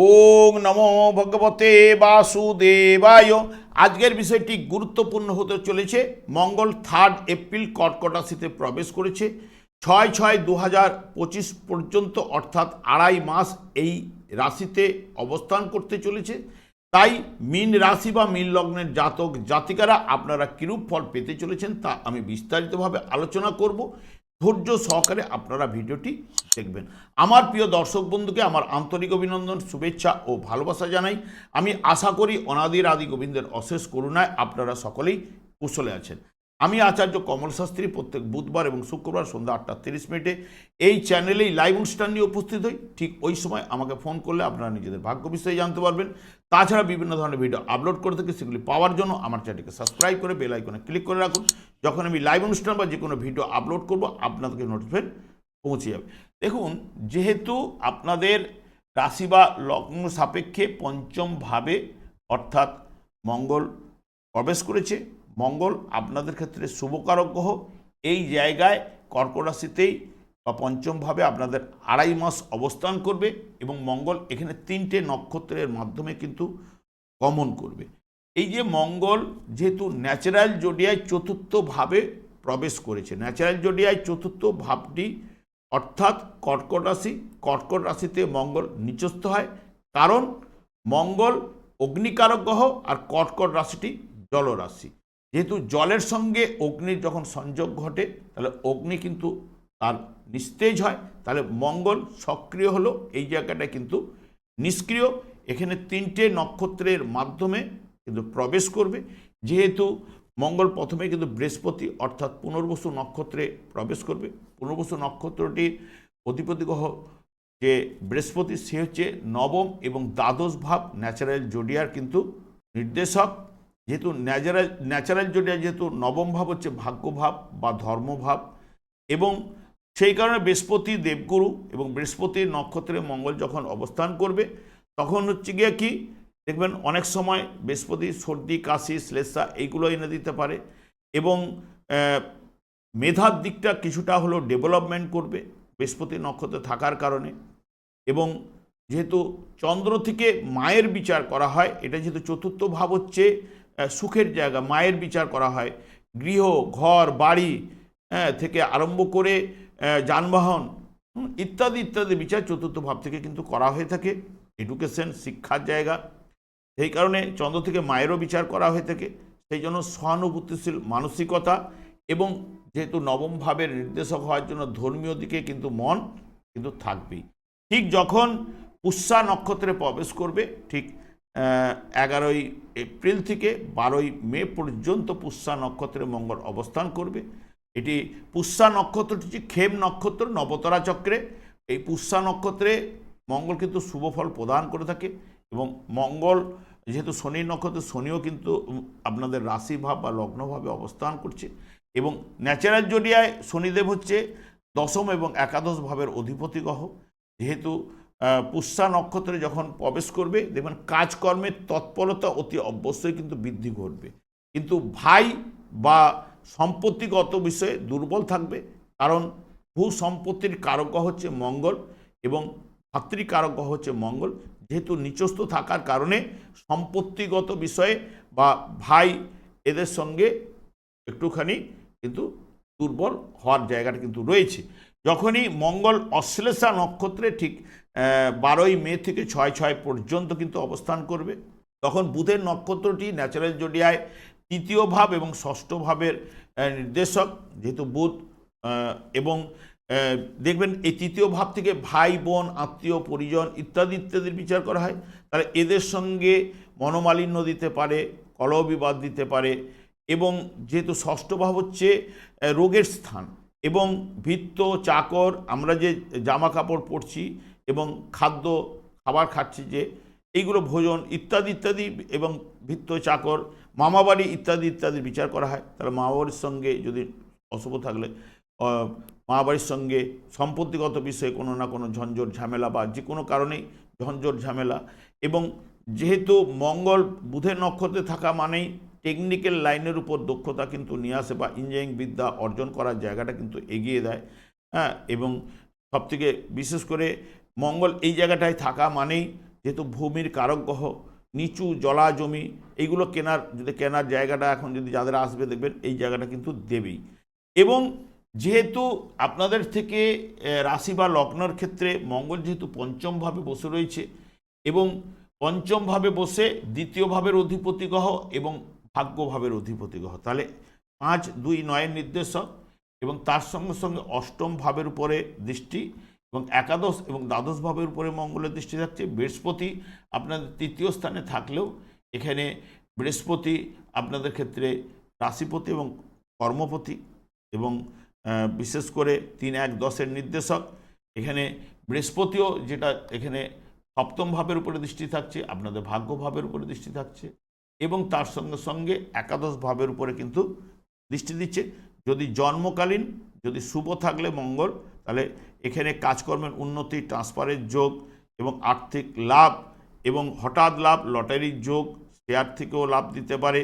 ওং নমো ভগবতে বাসুদেবায়। আজকের বিষয়টি গুরুত্বপূর্ণ হতে চলেছে। মঙ্গল থার্ড এপ্রিল কর্কট রাশিতে প্রবেশ করেছে। ছয় ছয় দু পঁচিশ পর্যন্ত, অর্থাৎ আড়াই মাস এই রাশিতে অবস্থান করতে চলেছে। তাই মীন রাশি বা মীন লগ্নের জাতক জাতিকারা আপনারা কিরূপ ফল পেতে চলেছেন তা আমি বিস্তারিতভাবে আলোচনা করব। ধৈর্য সহকারে আপনারা ভিডিওটি দেখবেন। আমার প্রিয় দর্শক বন্ধুকে আমার আন্তরিক অভিনন্দন, শুভেচ্ছা ও ভালোবাসা জানাই। আমি আশা করি অনাদির আদি গোবিন্দের অশেষ করুণায় আপনারা সকলেই কুশলে আছেন। আমি আচার্য কমল শাস্ত্রী প্রত্যেক বুধবার এবং শুক্রবার সন্ধ্যা আটটা তিরিশ মিনিটে এই চ্যানেলেই লাইভ অনুষ্ঠান নিয়ে উপস্থিত হই। ঠিক ওই সময় আমাকে ফোন করলে আপনারা নিজেদের ভাগ্য বিষয়ে জানতে পারবেন। তাছাড়া বিভিন্ন ধরনের ভিডিও আপলোড করে থাকি, সেগুলি পাওয়ার জন্য আমার চ্যানেলকে সাবস্ক্রাইব করে বেল আইকনে ক্লিক করে রাখুন। যখন আমি লাইভ অনুষ্ঠান বা যে কোনো ভিডিও আপলোড করব, আপনাদেরকে নোটিফিকেশন পৌঁছে যাবে। দেখুন, যেহেতু আপনাদের রাশি বা লগ্ন সাপেক্ষে পঞ্চমভাবে অর্থাৎ মঙ্গল প্রবেশ করেছে মঙ্গল আপনাদের ক্ষেত্রে শুভকারক গ্রহ। এই জায়গায় কর্কট রাশিতেই বা পঞ্চমভাবে আপনাদের আড়াই মাস অবস্থান করবে এবং মঙ্গল এখানে তিনটে নক্ষত্রের মাধ্যমে কিন্তু গমন করবে। এই যে মঙ্গল যেহেতু ন্যাচারাল জোডিয়ায় চতুর্থভাবে প্রবেশ করেছে। ন্যাচারাল জোডিয়ায় চতুর্থ ভাবটি অর্থাৎ কর্কট রাশি, কর্কট রাশিতে মঙ্গল নিচস্থ হয়। কারণ মঙ্গল অগ্নিকারক গ্রহ আর কর্কট রাশিটি জলরাশি। যেহেতু জলের সঙ্গে অগ্নির যখন সংযোগ ঘটে, তাহলে অগ্নি কিন্তু তার নিস্তেজ হয়। তাহলে মঙ্গল সক্রিয় হলো, এই জায়গাটা কিন্তু নিষ্ক্রিয়। এখানে তিনটে নক্ষত্রের মাধ্যমে কিন্তু প্রবেশ করবে। যেহেতু মঙ্গল প্রথমে কিন্তু বৃহস্পতি, অর্থাৎ পুনর্বসু নক্ষত্রে প্রবেশ করবে। পুনর্বসু নক্ষত্রটির অধিপতি গ্রহ যে বৃহস্পতি, সে হচ্ছে নবম এবং দ্বাদশ ভাব, ন্যাচারাল জোডিয়ার কিন্তু নির্দেশক। যেহেতু ন্যাচারাল ন্যাচারাল জোডিয়া যেহেতু নবম ভাব হচ্ছে ভাগ্যভাব বা ধর্মভাব এবং সেই কারণে বৃহস্পতি দেবগুরু এবং বৃহস্পতির নক্ষত্রে মঙ্গল যখন অবস্থান করবে, তখন হচ্ছে গিয়ে কি, দেখবেন অনেক সময় বৃহস্পতি, সর্দি, কাশি, শ্লেষা এইগুলো এনে দিতে পারে এবং মেধার দিকটা কিছুটা হলেও ডেভেলপমেন্ট করবে বৃহস্পতি নক্ষত্রে থাকার কারণে এবং যেহেতু চন্দ্র থেকে মায়ের বিচার করা হয়, এটা যেহেতু চতুর্থ ভাব হচ্ছে সুখের জায়গা মায়ের বিচার করা হয়। গৃহ ঘর বাড়ি হ্যাঁ, থেকে আরম্ভ করে যানবাহন ইত্যাদি ইত্যাদি বিচার চতুর্থ ভাব থেকে কিন্তু করা হয়ে থাকে। এডুকেশন শিক্ষার জায়গা। সেই কারণে চন্দ্র থেকে মায়েরও বিচার করা হয়ে থাকে। সেই জন্য সহানুভূতিশীল মানসিকতা এবং যেহেতু নবম ভাবের নির্দেশক হওয়ার জন্য ধর্মীয় দিকে কিন্তু মন কিন্তু থাকবেই। ঠিক যখন পুষ্যা নক্ষত্রে প্রবেশ করবে ঠিক এগারোই এপ্রিল থেকে বারোই মে পর্যন্ত পুষ্যা নক্ষত্রে মঙ্গল অবস্থান করবে। এটি পুষ্যা নক্ষত্রটি হচ্ছে খেম নক্ষত্র, নবতরা চক্রে। এই পুষ্যা নক্ষত্রে মঙ্গল কিন্তু শুভ ফল প্রদান করে থাকে এবং মঙ্গল যেহেতু শনি নক্ষত্র, শনিও কিন্তু আপনাদের রাশিভাব বা লগ্নভাবে অবস্থান করছে এবং ন্যাচারাল জোডিয়ায় শনিদেব হচ্ছে দশম এবং একাদশ ভাবের অধিপতি গ্রহ। যেহেতু পুষ্যা নক্ষত্রে যখন প্রবেশ করবে, দেখবেন কাজকর্মের তৎপরতা অতি অবশ্যই কিন্তু বৃদ্ধি ঘটবে। কিন্তু ভাই বা সম্পত্তিগত বিষয়ে দুর্বল থাকবে, কারণ ভূ সম্পত্তির কারক হচ্ছে মঙ্গল এবং ভাতৃকারক হচ্ছে মঙ্গল। যেহেতু নিচস্থ থাকার কারণে সম্পত্তিগত বিষয়ে বা ভাই এদের সঙ্গে একটুখানি কিন্তু দুর্বল হওয়ার জায়গাটা কিন্তু রয়েছে। যখনই মঙ্গল অশ্লেষা নক্ষত্রে ঠিক বারোই মে থেকে ছয় ছয় পর্যন্ত কিন্তু অবস্থান করবে। তখন বুধের নক্ষত্রটি ন্যাচারাল জোডিয়ায় তৃতীয় ভাব এবং ষষ্ঠ ভাবের নির্দেশক। যেহেতু বুধ এবং দেখবেন এই তৃতীয় ভাব থেকে ভাই, বোন, আত্মীয়, পরিজন ইত্যাদি ইত্যাদির বিচার করা হয়। তাহলে এদের সঙ্গে মনোমালিন্য দিতে পারে কলহ বিবাদ দিতে পারে এবং যেহেতু ষষ্ঠ ভাব হচ্ছে রোগের স্থান এবং ভিত্ত, চাকর, আমরা যে জামা কাপড় পরছি এবং খাদ্য, খাবার খাচ্ছি যে এইগুলো ভোজন ইত্যাদি ইত্যাদি এবং ভিত্ত চাকর, মামাবাড়ি ইত্যাদি ইত্যাদি বিচার করা হয়। তাহলে মামাবাড়ির সঙ্গে যদি অশুভ থাকলে মামাবাড়ির সঙ্গে সম্পত্তিগত বিষয়ে কোনো না কোনো ঝঞ্ঝট, ঝামেলা বা যে কোনো কারণেই ঝঞ্ঝট, ঝামেলা এবং যেহেতু মঙ্গল বুধের নক্ষত্রে থাকা মানেই টেকনিক্যাল লাইনের উপর দক্ষতা কিন্তু নিয়ে আসে বা ইঞ্জিনিয়ারিং বিদ্যা অর্জন করার জায়গাটা কিন্তু এগিয়ে দেয়। হ্যাঁ এবং সবথেকে বিশেষ করে মঙ্গল এই জায়গাটায় থাকা মানেই যেহেতু ভূমির কারক গ্রহ, নিচু জলা জমি এইগুলো কেনার, যদি কেনার জায়গাটা এখন যদি যাদের আসবে দেখবেন, এই জায়গাটা কিন্তু দেবেই। এবং যেহেতু আপনাদের থেকে রাশি বা লগ্নর ক্ষেত্রে মঙ্গল যেহেতু পঞ্চমভাবে বসে রয়েছে এবং পঞ্চমভাবে বসে দ্বিতীয় ভাবের অধিপতি গ্রহ এবং ভাগ্যভাবের অধিপতি গ্রহ, তাহলে পাঁচ, দুই, নয়ের নির্দেশক এবং তার সঙ্গে সঙ্গে অষ্টম ভাবের উপরে দৃষ্টি এবং একাদশ এবং দ্বাদশ ভাবের উপরে মঙ্গলের দৃষ্টি থাকছে বৃহস্পতি আপনাদের তৃতীয় স্থানে থাকলেও এখানে বৃহস্পতি আপনাদের ক্ষেত্রে রাশিপতি এবং কর্মপতি এবং বিশেষ করে তিন এক দশের নির্দেশক। এখানে বৃহস্পতিও যেটা এখানে সপ্তম ভাবের উপরে দৃষ্টি থাকছে, আপনাদের ভাগ্য ভাবের উপরে দৃষ্টি থাকছে এবং তার সঙ্গে সঙ্গে একাদশ ভাবের উপরে কিন্তু দৃষ্টি দিচ্ছে। যদি জন্মকালীন, যদি শুভ থাকলে মঙ্গল তাহলে এখানে কাজকর্মের উন্নতি ট্রান্সফারের যোগ এবং আর্থিক লাভ এবং হঠাৎ লাভ, লটারির যোগ শেয়ার থেকেও লাভ দিতে পারে,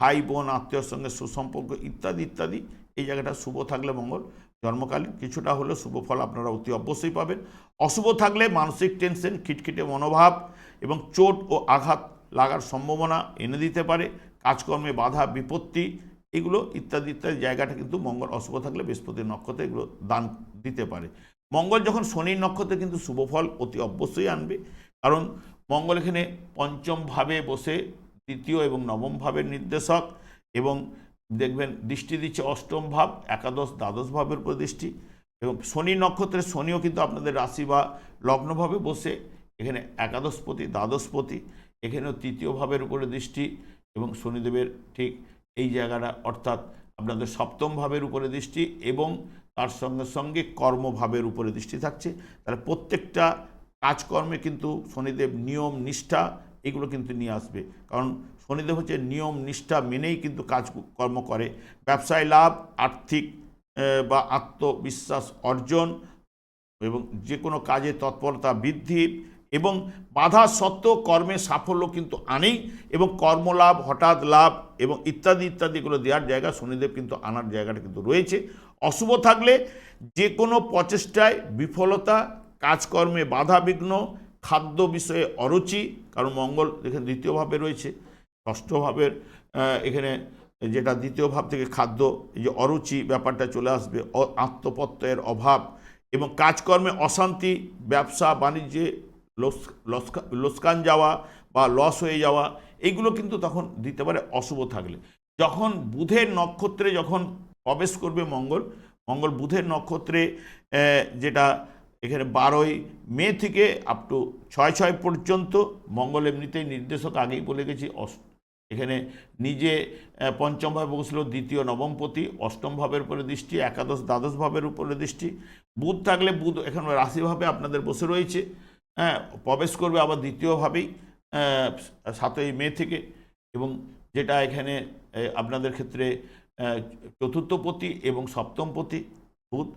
ভাই বোন, আত্মীয়র সঙ্গে সুসম্পর্ক ইত্যাদি ইত্যাদি। এই জায়গাটা শুভ থাকলে মঙ্গল। জন্মকালীন কিছুটা হলে শুভ ফল আপনারা অতি অবশ্যই পাবেন। অশুভ থাকলে মানসিক টেনশন খিটখিটে মনোভাব এবং চোট ও আঘাত লাগার সম্ভাবনা এনে দিতে পারে। কাজকর্মে বাধা, বিপত্তি এগুলো ইত্যাদি ইত্যাদি জায়গাটা কিন্তু মঙ্গল অশুভ থাকলে বৃহস্পতির নক্ষত্রে এগুলো দান দিতে পারে। মঙ্গল যখন শনির নক্ষত্রে কিন্তু শুভ ফল অতি অবশ্যই আনবে। কারণ মঙ্গল এখানে পঞ্চম ভাবে বসে দ্বিতীয় এবং নবম ভাবের নির্দেশক এবং দেখবেন দৃষ্টি দিচ্ছে অষ্টম ভাব, একাদশ, দ্বাদশ ভাবের উপর দৃষ্টি এবং শনি নক্ষত্রে শনিও কিন্তু আপনাদের রাশি বা লগ্নভাবে বসে এখানে একাদশপতি দ্বাদশপতি এখানেও তৃতীয় ভাবের উপরে দৃষ্টি এবং শনিদেবের ঠিক এই জায়গাটা অর্থাৎ আপনাদের সপ্তম ভাবের উপরে দৃষ্টি এবং তার সঙ্গে সঙ্গে কর্মভাবের উপরে দৃষ্টি থাকছে। তাহলে প্রত্যেকটা কাজকর্মে কিন্তু শনিদেব নিয়ম, নিষ্ঠা এগুলো কিন্তু নিয়ে আসবে। কারণ শনিদেব হচ্ছে নিয়ম, নিষ্ঠা মেনেই কিন্তু কাজকর্ম করে। ব্যবসায় লাভ, আর্থিক বা আত্মবিশ্বাস অর্জন এবং যে কোনো কাজে তৎপরতা বৃদ্ধি এবং বাধা সত্ত্বেও কর্মে সাফল্য কিন্তু আনেই এবং কর্মলাভ হঠাৎ লাভ এবং ইত্যাদি ইত্যাদিগুলো দেওয়ার জায়গা শনিদেব কিন্তু আনার জায়গাটা কিন্তু রয়েছে। অশুভ থাকলে যে কোনো প্রচেষ্টায় বিফলতা কাজকর্মে বাধা বিঘ্ন খাদ্য বিষয়ে অরুচি কারণ মঙ্গল এখানে দ্বিতীয়ভাবে রয়েছে ষষ্ঠ ভাবের আহ, এখানে যেটা দ্বিতীয় ভাব থেকে খাদ্য এই যে অরুচি ব্যাপারটা চলে আসবে আত্মপত্যের অভাব এবং কাজকর্মে অশান্তি ব্যবসা বাণিজ্যে লোস লস্কা- লোসকান যাওয়া বা লস হয়ে যাওয়া এইগুলো কিন্তু তখন দিতে পারে অশুভ থাকলে। যখন বুধের নক্ষত্রে যখন প্রবেশ করবে মঙ্গল মঙ্গল বুধের নক্ষত্রে যেটা এখানে বারোই মে থেকে আপ টু ছয় ছয় পর্যন্ত, মঙ্গল এমনিতেই নির্দেশক আগেই বলে গেছি এখানে নিজে পঞ্চমভাবে পঞ্চম বসল, দ্বিতীয় নবমপতি অষ্টম ভাবের উপরে দৃষ্টি, একাদশ দ্বাদশ ভাবের উপরে দৃষ্টি। বুধ থাকলে বুধ এখানে রাশিভাবে আপনাদের বসে রয়েছে। হ্যাঁ প্রবেশ করবে আবার দ্বিতীয়ভাবেই সাতই মে থেকে। এবং যেটা এখানে আপনাদের ক্ষেত্রে চতুর্থপতি এবং সপ্তমপতি বুধ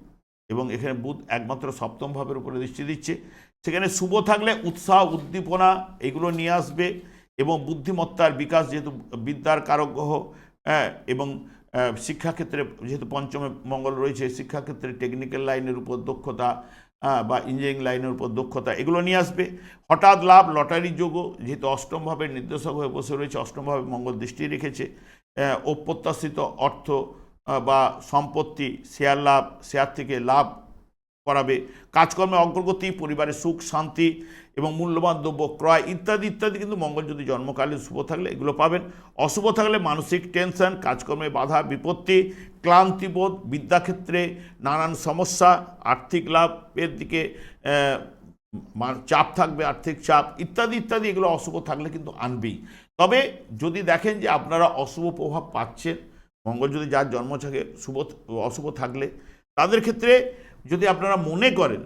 এবং এখানে বুধ একমাত্র সপ্তম ভাবের উপরে দৃষ্টি দিচ্ছে। সেখানে শুভ থাকলে উৎসাহ উদ্দীপনা এগুলো নিয়ে আসবে এবং বুদ্ধিমত্তার বিকাশ যেহেতু বিদ্যার কারক গ্রহ হ্যাঁ, এবং শিক্ষাক্ষেত্রে যেহেতু পঞ্চমে মঙ্গল রয়েছে শিক্ষাক্ষেত্রে টেকনিক্যাল লাইনের উপর দক্ষতা বা ইঞ্জিনিয়ারিং লাইনের উপর দক্ষতা, এগুলো নিয়ে আসবে। হঠাৎ লাভ লটারির যোগও, যেহেতু অষ্টমভাবে নির্দেশক হয়ে বসে রয়েছে, অষ্টমভাবে মঙ্গল দৃষ্টি রেখেছে অপ্রত্যাশিত অর্থ বা সম্পত্তি শেয়ার লাভ শেয়ার থেকে লাভ করাবে। কাজকর্মে অগ্রগতি পরিবারের সুখ, শান্তি এবং মূল্যবান দ্রব্য ক্রয় ইত্যাদি ইত্যাদি কিন্তু মঙ্গল যদি জন্মকালে শুভ থাকলে এগুলো পাবেন। অশুভ থাকলে মানসিক টেনশন, কাজকর্মে বাধা, বিপত্তি, ক্লান্তিবোধ, বিদ্যাক্ষেত্রে নানান সমস্যা, আর্থিক লাভের দিকে চাপ থাকবে, আর্থিক চাপ ইত্যাদি ইত্যাদি এগুলো অশুভ থাকলে কিন্তু আনবেই। তবে যদি দেখেন যে আপনারা অশুভ প্রভাব পাচ্ছেন, মঙ্গল যদি যার জন্ম থাকে শুভ, অশুভ থাকলে, তাদের ক্ষেত্রে যদি আপনারা মনে করেন,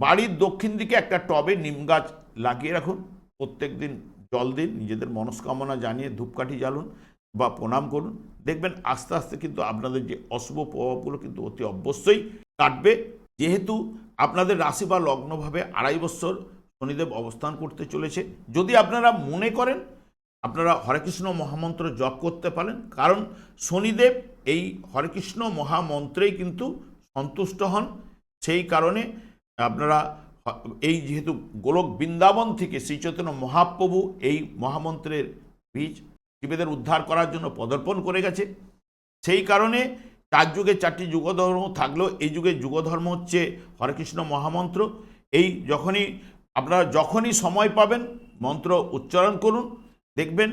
বাড়ির দক্ষিণ দিকে একটা টবে নিম গাছ লাগিয়ে রাখুন, প্রত্যেক দিন জল দিন, নিজেদের মনস্কামনা জানিয়ে ধূপকাঠি জ্বালুন বা প্রণাম করুন, দেখবেন আস্তে আস্তে কিন্তু আপনাদের যে অশুভ প্রভাবগুলো কিন্তু অতি অবশ্যই কাটবে। যেহেতু আপনাদের রাশি বা লগ্নভাবে আড়াই বছর শনিদেব অবস্থান করতে চলেছে, যদি আপনারা মনে করেন, আপনারা হরেকৃষ্ণ মহামন্ত্র জপ করতে পারেন, কারণ শনিদেব এই হরেকৃষ্ণ মহামন্ত্রেই কিন্তু সন্তুষ্ট হন। সেই কারণে আপনারা এই যেহেতু গোলক বৃন্দাবন থেকে শ্রী চৈতন্য মহাপ্রভু এই মহামন্ত্রের বীজ জীবেদের উদ্ধার করার জন্য পদর্পণ করে গেছে। সেই কারণে চার যুগে চারটি যুগধর্ম থাকলেও এই যুগে যুগধর্ম হচ্ছে হরেকৃষ্ণ মহামন্ত্র। এই যখনই আপনারা যখনই সময় পাবেন মন্ত্র উচ্চারণ করুন। দেখবেন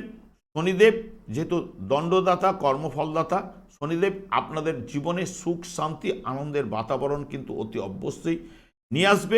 শনিদেব যেহেতু দণ্ডদাতা, কর্মফলদাতা শনিদেব আপনাদের জীবনে সুখ শান্তি আনন্দের বাতাবরণ কিন্তু অতি অবশ্যই নিয়ে আসবে।